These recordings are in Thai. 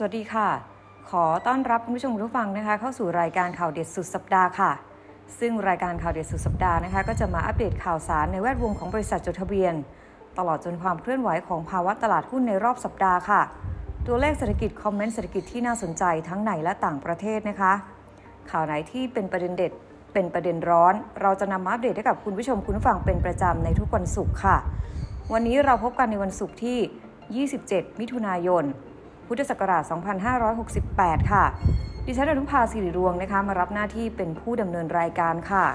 สวัสดีค่ะ ขอต้อนรับคุณผู้ชมทุกฟังนะคะ เข้าสู่รายการข่าวเด็ดสุดสัปดาห์ค่ะ ซึ่งรายการข่าวเด็ดสุดสัปดาห์นะคะ ก็จะมาอัปเดตข่าวสารในแวดวงของบริษัทจดทะเบียน ตลอดจนความเคลื่อนไหวของภาวะตลาดหุ้นในรอบสัปดาห์ค่ะ ตัวเลขเศรษฐกิจคอมเมนต์เศรษฐกิจที่น่าสนใจทั้งในและต่างประเทศนะคะ ข่าวไหนที่เป็นประเด็นเด็ดเป็นประเด็นร้อน เราจะนำมาอัปเดตให้กับคุณผู้ชมคุณผู้ฟังเป็นประจำในทุกวันศุกร์ค่ะ วันนี้เราพบกันในวันศุกร์ที่ 27 มิถุนายน พุทธศักราช 2568 ค่ะ ดิฉันอนุภาสิริรวงนะคะ มารับหน้าที่เป็นผู้ดำเนินรายการค่ะ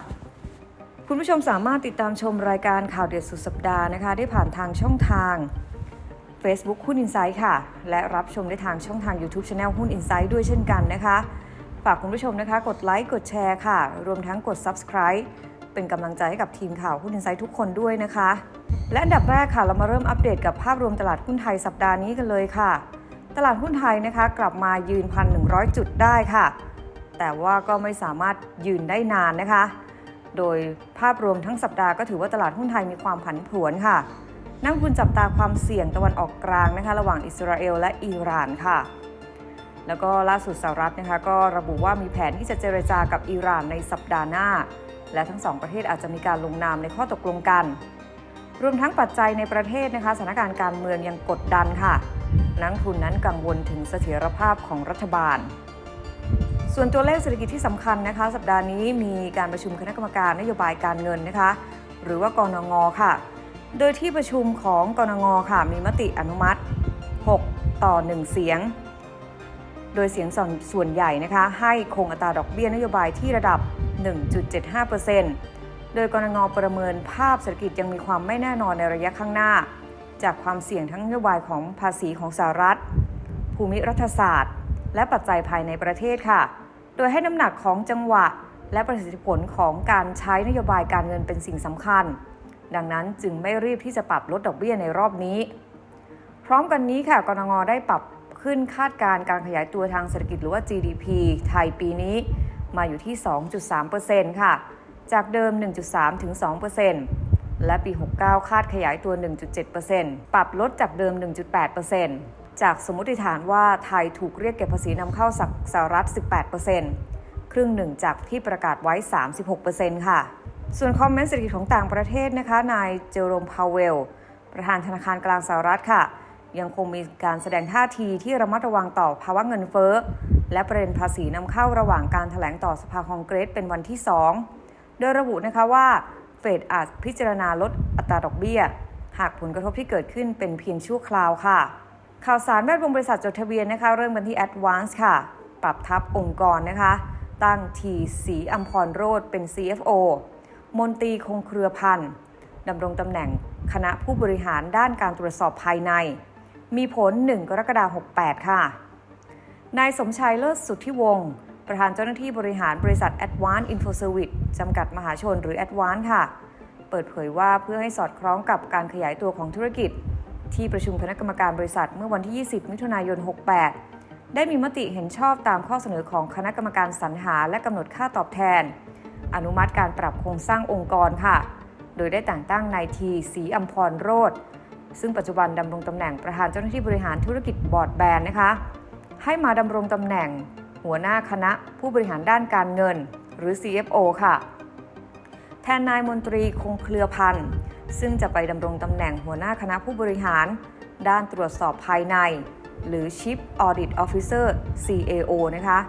คุณผู้ชมสามารถติดตามชมรายการข่าวเด็ดสุดสัปดาห์นะคะ ได้ผ่านทางช่องทาง Facebook หุ้นอินไซด์ค่ะ และรับชมได้ทางช่องทาง YouTube Channel หุ้นอินไซด์ด้วยเช่นกันนะคะ ฝากคุณผู้ชมนะคะ กดไลค์กดแชร์ค่ะ รวมทั้งกด Subscribe เป็นกำลังใจให้กับทีมข่าวหุ้นอินไซด์ทุกคนด้วยนะคะ และอันดับแรกค่ะเรามาเริ่มอัปเดตกับภาพรวมตลาดหุ้นไทยสัปดาห์นี้กันเลยค่ะ ตลาดหุ้นไทยนะคะกลับมายืน 1,100 จุดได้ค่ะ แต่ว่าก็ไม่สามารถยืนได้นานนะคะ โดยภาพรวมทั้งสัปดาห์ก็ถือว่าตลาดหุ้นไทยมีความผันผวนค่ะ นักทุนจับตาความเสี่ยงตะวันออกกลางนะคะ ระหว่างอิสราเอลและอิหร่านค่ะ แล้วก็ล่าสุดสหรัฐนะคะ ก็ระบุว่ามีแผนที่จะเจรจากับอิหร่านในสัปดาห์หน้า และทั้งสองประเทศอาจจะมีการลงนามในข้อตกลงกัน รวมทั้งปัจจัยในประเทศนะคะสถานการณ์การเมืองยังกดดันค่ะ นักทุนนั้นกังวลถึงเสถียรภาพของรัฐบาล ส่วนตัวเลขเศรษฐกิจที่สำคัญนะคะ สัปดาห์นี้มีการประชุมคณะกรรมการนโยบายการเงินนะคะ หรือว่ากนงค่ะ โดยที่ประชุมของกนงค่ะ มีมติอนุมัติ 6 ต่อ 1 เสียง โดยเสียงส่วนส่วนใหญ่นะคะ ให้คงอัตราดอกเบี้ยนโยบายที่ระดับ 1.75%โดยกนงประเมินภาพเศรษฐกิจยังมีความไม่แน่นอนในระยะข้างหน้า จากความเสี่ยงทั้งนโยบายของภาษีของสหรัฐ ภูมิรัฐศาสตร์ และปัจจัยภายในประเทศค่ะ โดยให้น้ำหนักของจังหวะ และประสิทธิผลของการใช้นโยบายการเงินเป็นสิ่งสำคัญ ดังนั้นจึงไม่รีบที่จะปรับลดดอกเบี้ยในรอบนี้ พร้อมกันนี้ค่ะกรงได้ปรับขึ้นคาดการณ์การขยายตัวทางเศรษฐกิจหรือว่า GDP ไทยปีนี้มาอยู่ที่ 2.3%ค่ะ จากเดิม 1.3 ถึง 2% และปี 69 คาดขยายตัว 1.7%ปรับลดจากเดิม 1.8%จากสมมติฐานว่าไทยถูกเรียกเก็บภาษีนำเข้าจากสหรัฐ 18%ครึ่งหนึ่งจากที่ประกาศไว้ 36%ค่ะ ส่วนคอมเมนต์เศรษฐกิจของต่างประเทศนะคะ นายเจอโรมพาวเวล ประธานธนาคารกลางสหรัฐค่ะ ยังคงมีการแสดงท่าทีที่ระมัดระวังต่อภาวะเงินเฟ้อและประเด็นภาษีนำเข้าระหว่างการถแถลงต่อสภาคองเกรสเป็นวันที่ 2 โดยระบุนะคะว่า เฟดอาจพิจารณาลดอัตราดอกเบี้ย หากผลกระทบที่เกิดขึ้นเป็นเพียงชั่วคราวค่ะ ข่าวสารแวดวงบริษัทจดทะเบียนนะคะ เริ่มกันที่ Advance ค่ะ ปรับทับองค์กรนะคะ ตั้งทีสีอัมพรโรดเป็น CFO มนตรีคงเครือพันธ์ดำรงตำแหน่งคณะผู้บริหารด้านการตรวจสอบภายใน มีผล 1 กรกฎาคม 68 ค่ะ นายสมชายเลิศสุทธิวงศ์ ประธานเจ้าหน้าที่บริหารบริษัท Advanced Info Service จำกัดมหาชนหรือ Advanced ค่ะ เปิดเผยว่าเพื่อให้สอดคล้องกับการขยายตัวของธุรกิจ ที่ประชุมคณะกรรมการบริษัทเมื่อวันที่ 20 มิถุนายน 68 ได้มีมติเห็นชอบตามข้อเสนอของคณะกรรมการสรรหาและกำหนดค่าตอบแทน อนุมัติการปรับโครงสร้างองค์กรค่ะ โดยได้แต่งตั้งนายทีสีอัมพรโรธซึ่งปัจจุบันดำรงตำแหน่งประธานเจ้าหน้าที่บริหารธุรกิจบอร์ดแบนนะคะ ให้มาดำรงตำแหน่ง หัวหน้าคณะผู้บริหารด้านการเงิน หรือ CFO ค่ะ แทนนายมนตรีคงเครือพันธ์ซึ่งจะไปดำรงตำแหน่งหัวหน้าคณะผู้บริหาร ด้านตรวจสอบภายใน หรือ Chief Audit Officer CAO นะคะ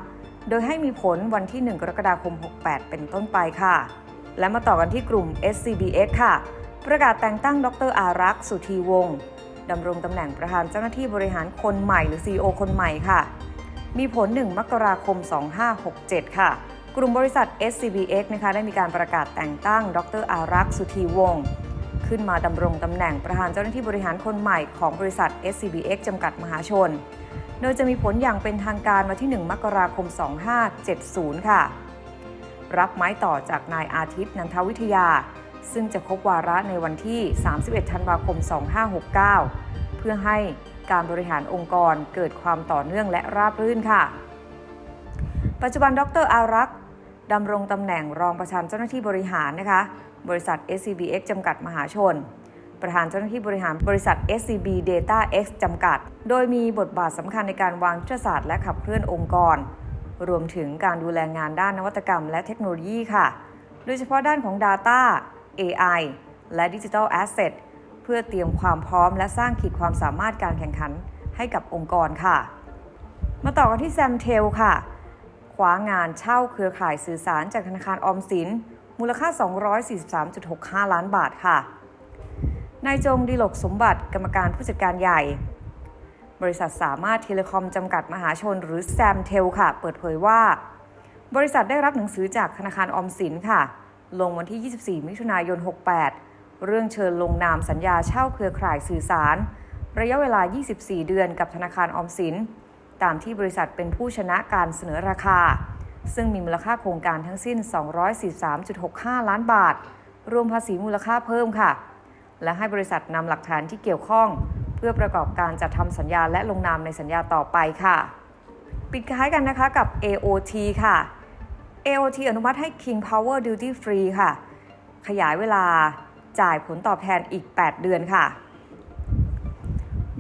โดยให้มีผลวันที่ 1 กรกฎาคม 68 เป็นต้นไปค่ะ และมาต่อกันที่กลุ่ม SCBX ค่ะ ประกาศแต่งตั้ง ดรอารักษ์ สุธีวงศ์ดำรงตำแหน่งประธานเจ้าหน้าที่บริหารคนใหม่หรือ CEO คนใหม่ค่ะ มีผล 1 มกราคม 2567 ค่ะ กลุ่มบริษัท SCBX นะคะได้มีการประกาศแต่งตั้ง ดรอารักษ์สุธีวงศ์ขึ้นมาดำรงตำแหน่งประธานเจ้าหน้าที่บริหารคนใหม่ของบริษัท SCBX จำกัดมหาชน โดยจะมีผลอย่างเป็นทางการมาที่ 1 มกราคม 2570 ค่ะ รับไม้ต่อจากนายอาทิตย์นันทวิทยา ซึ่งจะครบวาระในวันที่ 31 ธันวาคม 2569 เพื่อให้ การบริหารองค์กรเกิดความต่อเนื่องและราบรื่นค่ะ ปัจจุบันดรอารักษ์ดำรงตำแหน่งรองประธานเจ้าหน้าที่บริหารนะคะ บริษัท SCBX จำกัดมหาชน ประธานเจ้าหน้าที่บริหารบริษัท SCB Data X จำกัด โดยมีบทบาทสำคัญในการวางยุทธศาสตร์และขับเคลื่อนองค์กร รวมถึงการดูแลงานด้านนวัตกรรมและเทคโนโลยีค่ะ โดยเฉพาะด้านของ Data AI และ Digital Asset เพื่อเตรียมความพร้อมและสร้างขีดความสามารถการแข่งขันให้กับองค์กรค่ะ มาต่อกันที่แซมเทลค่ะ คว้างานเช่าเครือข่ายสื่อสารจากธนาคารออมสิน มูลค่า 243.65 ล้านบาทค่ะ นายจงดีหลกสมบัติกรรมการผู้จัดการใหญ่ บริษัทสามารถเทเลคอมจำกัดมหาชนหรือแซมเทลค่ะ เปิดเผยว่า บริษัทได้รับหนังสือจากธนาคารออมสินค่ะ ลงวันที่ 24 มิถุนายน 68 เรื่องเชิญลงนามสัญญาเช่าเครือข่ายสื่อสาร ระยะเวลา 24 เดือนกับธนาคารออมสิน ตามที่บริษัทเป็นผู้ชนะการเสนอราคา ซึ่งมีมูลค่าโครงการทั้งสิ้น 243.65 ล้านบาท รวมภาษีมูลค่าเพิ่มค่ะ และให้บริษัทนำหลักฐานที่เกี่ยวข้อง เพื่อประกอบการจัดทำสัญญาและลงนามในสัญญาต่อไปค่ะ ปิดท้ายกันนะคะกับ AOT ค่ะ AOT อนุมัติให้ King Power Duty Free ค่ะ ขยายเวลา จ่ายผลตอบแทนอีก 8 เดือนค่ะ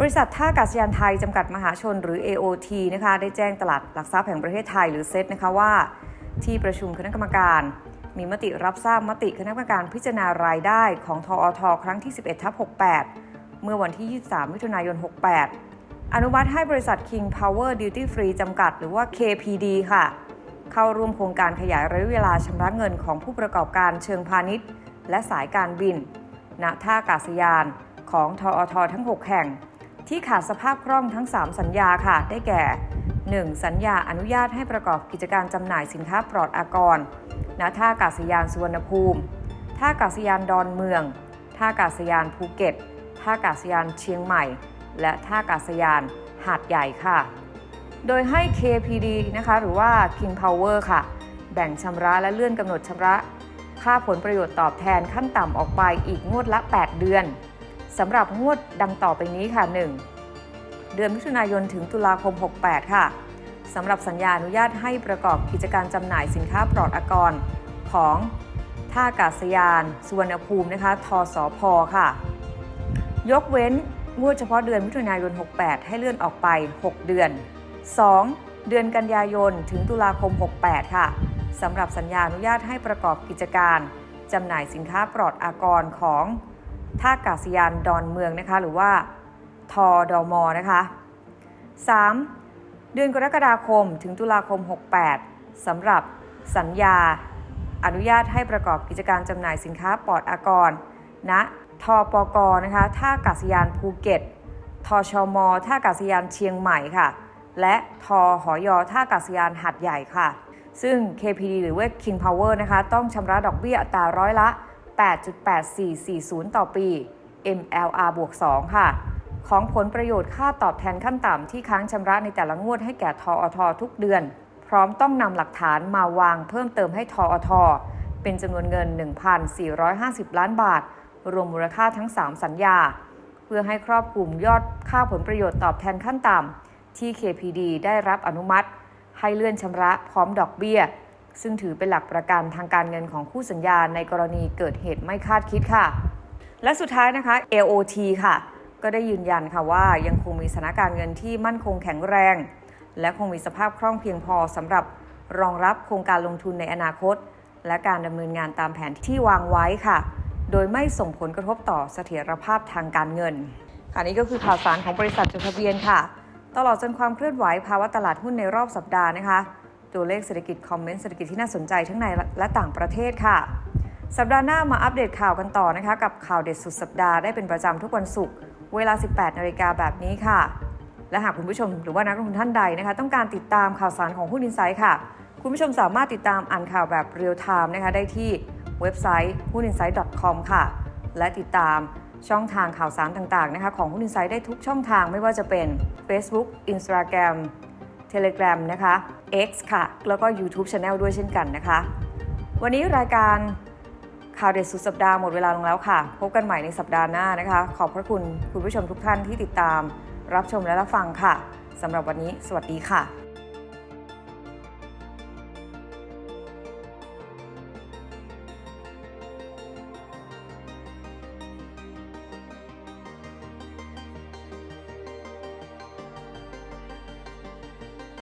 บริษัทท่าอากาศยานไทย จำกัดมหาชนหรือ AOT นะคะได้แจ้งตลาดหลักทรัพย์แห่งประเทศไทยหรือเซ็ตนะคะว่า ที่ประชุมคณะกรรมการ มีมติรับทราบมติคณะกรรมการพิจารณารายได้ของทอทครั้งที่ 11ทับ68 เมื่อวันที่ 23 มิถุนายน 68 อนุมัติให้บริษัท King Power Duty Free จำกัด หรือว่า KPD ค่ะ เข้าร่วมโครงการขยายระยะเวลาชำระเงินของผู้ประกอบการเชิงพาณิชย์ และสายการบิน ณ ท่าอากาศยานของทอททั้ง 6 แห่ง ที่ขาดสภาพคล่องทั้ง 3 สัญญาค่ะ ได้แก่ 1. สัญญาอนุญาตให้ประกอบกิจการจำหน่ายสินค้าปลอดอากร ณ ท่าอากาศยานสุวรรณภูมิ ท่าอากาศยานดอนเมือง ท่าอากาศยานภูเก็ต ท่าอากาศยานเชียงใหม่ และท่าอากาศยานหาดใหญ่ค่ะ โดยให้ KPD นะคะ หรือว่า King Power ค่ะ แบ่งชำระและเลื่อนกำหนดชำระ ค่าผลประโยชน์ตอบแทนขั้นต่ำออกไปอีกงวดละ 8 เดือนสำหรับงวดดังต่อไปนี้ค่ะ 1. เดือนมิถุนายนถึงตุลาคม 68 ค่ะสำหรับสัญญาอนุญาตให้ประกอบกิจการจำหน่ายสินค้าปลอดอากรของท่าอากาศยานสุวรรณภูมินะคะทสพค่ะ ยกเว้นงวดเฉพาะเดือนมิถุนายน 68 ให้เลื่อนออกไป 6 เดือน 2. เดือนกันยายนถึงตุลาคม 68 ค่ะ สำหรับสัญญาอนุญาตให้ประกอบกิจการจำหน่ายสินค้าปลอดอากรของท่ากาศยานดอนเมืองนะคะหรือว่าทอดอมอนะคะ 3. เดือนกรกฎาคมถึงตุลาคม 68สำหรับสัญญาอนุญาตให้ประกอบกิจการจำหน่ายสินค้าปลอดอากรณทปกนะคะท่ากาศยานภูเก็ตทชมท่ากาศยานเชียงใหม่ค่ะ และทหอยอท่ากาศยานหัดใหญ่ค่ะ ซึ่ง KPD หรือว่า King Power นะคะต้องชำระดอกเบี้ยอัตราร้อยละ 8.8440 ต่อปี MLR บวก 2 ค่ะ ของผลประโยชน์ค่าตอบแทนขั้นต่ำที่ค้างชำระในแต่ละงวดให้แก่ทออททุกเดือน พร้อมต้องนำหลักฐานมาวางเพิ่มเติมให้ทอทเป็นจำนวนเงิน 1,450 ล้านบาท รวมมูลค่าทั้ง 3 สัญญา เพื่อให้ครอบคลุมยอดค่าผลประโยชน์ตอบแทนขั้นต่ำที่ KPD ได้รับอนุมัติ ให้เลื่อนชำระพร้อมดอกเบี้ย ซึ่งถือเป็นหลักประกันทางการเงินของคู่สัญญาในกรณีเกิดเหตุไม่คาดคิดค่ะ และสุดท้ายนะคะ AOT ค่ะ ก็ได้ยืนยันค่ะว่ายังคงมีสถานการเงินที่มั่นคงแข็งแรง และคงมีสภาพคล่องเพียงพอสำหรับรองรับโครงการลงทุนในอนาคต และการดำเนินงานตามแผนที่วางไว้ค่ะ โดยไม่ส่งผลกระทบต่อเสถียรภาพทางการเงินค่ะนี่ก็คือข่าวสารของบริษัทจดทะเบียนค่ะ ตลอดจนความเคลื่อนไหวภาวะตลาดหุ้นในรอบสัปดาห์นะคะ ตัวเลขเศรษฐกิจคอมเมนต์เศรษฐกิจที่น่าสนใจทั้งในและต่างประเทศค่ะ สัปดาห์หน้ามาอัปเดตข่าวกันต่อนะคะ กับข่าวเด็ดสุดสัปดาห์ได้เป็นประจำทุกวันศุกร์เวลา 18 นาฬิกาแบบนี้ค่ะ และหากคุณผู้ชมหรือว่านักลงทุนท่านใดนะคะ ต้องการติดตามข่าวสารของหุ้นอินไซด์ค่ะ คุณผู้ชมสามารถติดตามอ่านข่าวแบบเรียลไทม์นะคะได้ที่เว็บไซต์หุ้น insight com ค่ะ และติดตาม ช่องทางข่าวสารต่างๆนะคะของหุ้นอินไซด์ได้ทุกช่องทางไม่ว่าจะเป็น Facebook Instagram Telegram นะคะ X ค่ะ แล้วก็ YouTube Channel ด้วยเช่นกันนะคะ วันนี้รายการข่าวเด็ดสุดสัปดาห์หมดเวลาลงแล้วค่ะ พบกันใหม่ในสัปดาห์หน้านะคะ ขอบพระคุณคุณผู้ชมทุกท่านที่ติดตาม รับชมและรับฟังค่ะสำหรับวันนี้ สวัสดีค่ะ